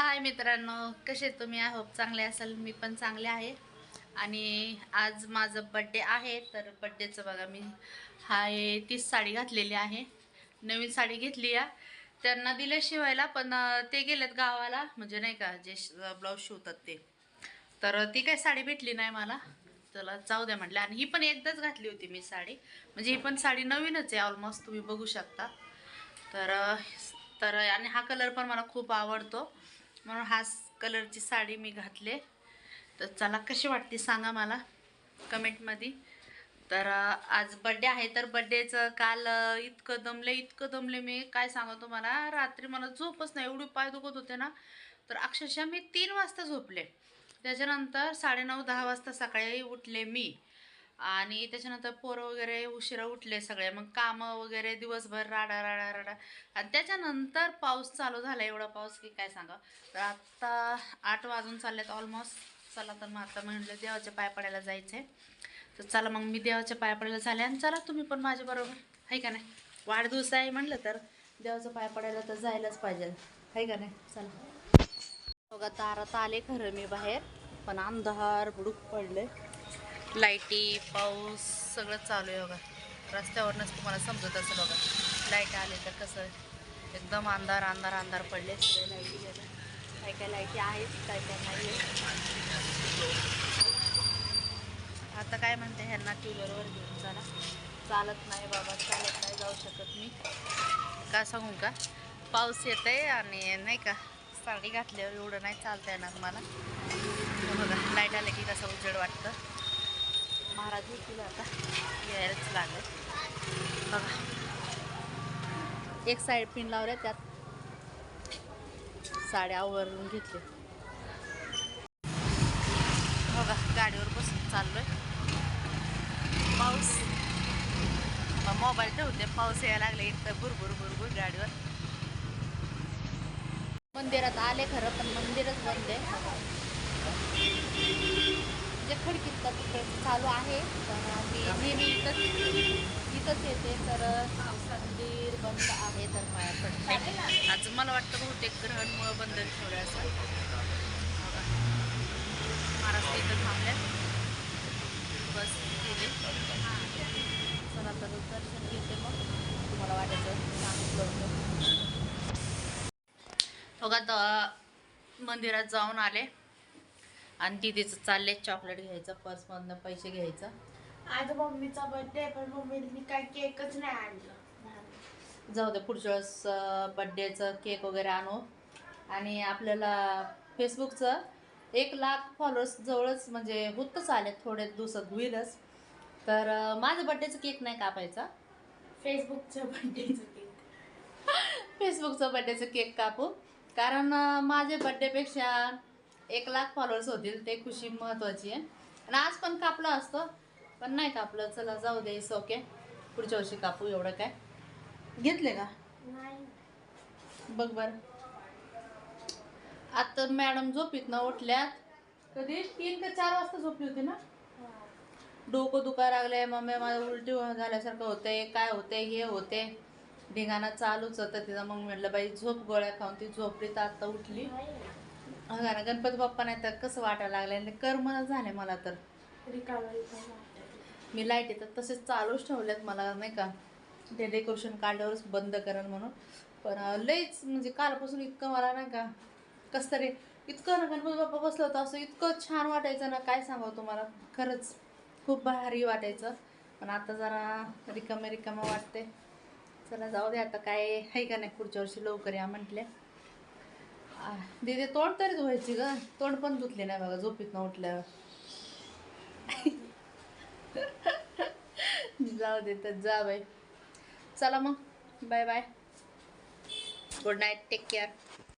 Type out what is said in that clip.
हाय मित्रांनो कसे तुम्ही? आय होप चांगले असाल. मी पण चांगले आहे. आणि आज माझं बड्डे आहे तर बड्डेचं बघा मी हाय तीच साडी घातलेली आहे. नवीन साडी घेतली या त्यांना दिलं शिवायला पण ते गेलेत गावाला. म्हणजे नाही का जे ब्लाऊज शिवतात ते. तर ती काही साडी भेटली नाही मला. चला जाऊ द्या म्हटलं. आणि ही पण एकदाच घातली होती मी साडी. म्हणजे ही पण साडी नवीनच आहे ऑलमोस्ट तुम्ही बघू शकता. तर तर आणि हा कलर पण मला खूप आवडतो. म्हणून हा कलरची साडी मी घातले. तर चला कशी वाटते सांगा मला कमेंटमध्ये. तर आज बड्डे आहे तर बड्डेचं काल इतकं दमले इतकं दमले मी. काय सांगतो तुम्हाला? रात्री मला झोपच नाही. एवढी पाय दुखत होते ना. तर अक्षरशः मी तीन वाजता झोपले. त्याच्यानंतर साडेनऊ दहा वाजता सकाळी उठले मी. आणि त्याच्यानंतर पोरं वगैरे उशिरा उठले सगळे. मग कामं वगैरे दिवसभर राडा राडा राडा. आणि त्याच्यानंतर पाऊस चालू झाला. एवढा पाऊस की काय सांगा. तर आत्ता आठ वाजून चाललेत ऑलमोस्ट चला तर मग आता म्हणलं देवाच्या पाय पडायला जायचं आहे तर चला मग मी देवाच्या पाय पडायला झाले आणि चला तुम्ही पण माझ्याबरोबर आहे का नाही? वाढदिवस आहे म्हणलं तर देवाचं पाय पडायला तर जायलाच पाहिजे. आहे का नाही? चला. बघा दारात आले खरं मी बाहेर. पण अंधार बुडूक पडले लाईटी पाऊस सगळं चालू आहे बघा. रस्त्यावरनंच तुम्हाला समजत असेल बघा. लाइट आले तर कसं? एकदम अंधार अंधार अंधार पडले सगळे लाईटी गेले काय काय लाईटी आहेत काय काय नाही आता काय म्हणते ह्यांना? टू घेऊन चला. चालत नाही बाबा चालत नाही जाऊ शकत मी. का सांगू का? पाऊस येत आहे आणि नाही का? साडी घातल्यावर एवढं नाही चालता येणार मला. बघा लाइट आले की कसं उजेड वाटतं. महाराज येतील आता. यायलाच लागलं. बघा. एक साईड पिन लावल्या त्यात. साड्या आवरून घेतले बघा गाडीवर बसून चाललोय. पाऊस. मोबाईल ठेवते. पाऊस यायला लागले एक तर भुरभुर भुरभुर गाडीवर. मंदिरात आले खरं पण मंदिरच बंद आहे. म्हणजे खडकीत तर तिकडे चालू आहे. पण मी नेहमी इथंच इथंच येते. तर मंदिर बंद आहे तर पाया पडते आज मला वाटतं बहुतेक ग्रहणमुळं बंद ठेवलं असं. महाराष्ट्र इथं थांबल्या. बस गेली. चला तर दर्शन घेते मग. तुम्हाला वाटायचं सांगितलं बघा तर मंदिरात जाऊन आले. आणि दिदीचं चालले चॉकलेट घ्यायचं पर्समधनं पैसे घ्यायचं. आज मम्मीचा बर्थडे पण मम्मीने काय केकच नाही आणलं. जाऊ दे पुढच्या वेळेस बड्डेचं केक वगैरे आणू. आणि आपल्याला फेसबुकचं एक लाख फॉलोअर्स जवळच म्हणजे होतच आले थोडे दिवसात होईलच. तर अं, माझं बड्डेचं केक नाही कापायचा. फेसबुकचं बर्थडेचं केक फेसबुकचं बड्डेचं केक कापू. कारण माझे बड्डेपेक्षा एक लाख फॉलोअर्स होतील ते खुशी महत्त्वाची आहे. आणि आज पण कापलं असतं पण नाही कापलं. चला जाऊ दे ओके पुढच्या वर्षी कापू एवढं काय. घेतले का? नाही. बघ बर. आता मॅडम झोपीत ना उठल्यात. कधी तीन ते चार वाजता झोपली होती ना? डोकं दुखा लागलंय मम्मी माझं उलटी झाल्यासारखं होतंय काय होतंय हे होते ढिगाणा चालूच होतं तिथं मग म्हटलं बाई झोप गोळ्या खाऊन ती झोपली तर आता उठली. अगं ना गणपती बाप्पा नाही तर कसं वाटायला लागलं कर्म झाले मला तर. मी लाइट येतात तसेच चालूच ठेवल्यात मला नाही का? ते डेकोरेशन काढल्यावरच बंद करेल म्हणून. पण लईच म्हणजे कालपासून इतकं मला नाही का कसं तरी इतकं ना गणपती बाप्पा बसलं होतं असं इतकं छान वाटायचं ना काय सांगावं तुम्हाला? खरंच खूप भारी वाटायचं. पण आता जरा रिकामे रिकामं वाटते. चला जाऊ दे आता काय आहे का नाही पुढच्या वर्षी लवकर या म्हटले दीदी तोंड तरी धुवायची ग. तोंड पण धुतले नाही बघा झोपीत ना उठल्यावर. जाऊ दे तर जा बाई. चला मग. Bye bye good night take care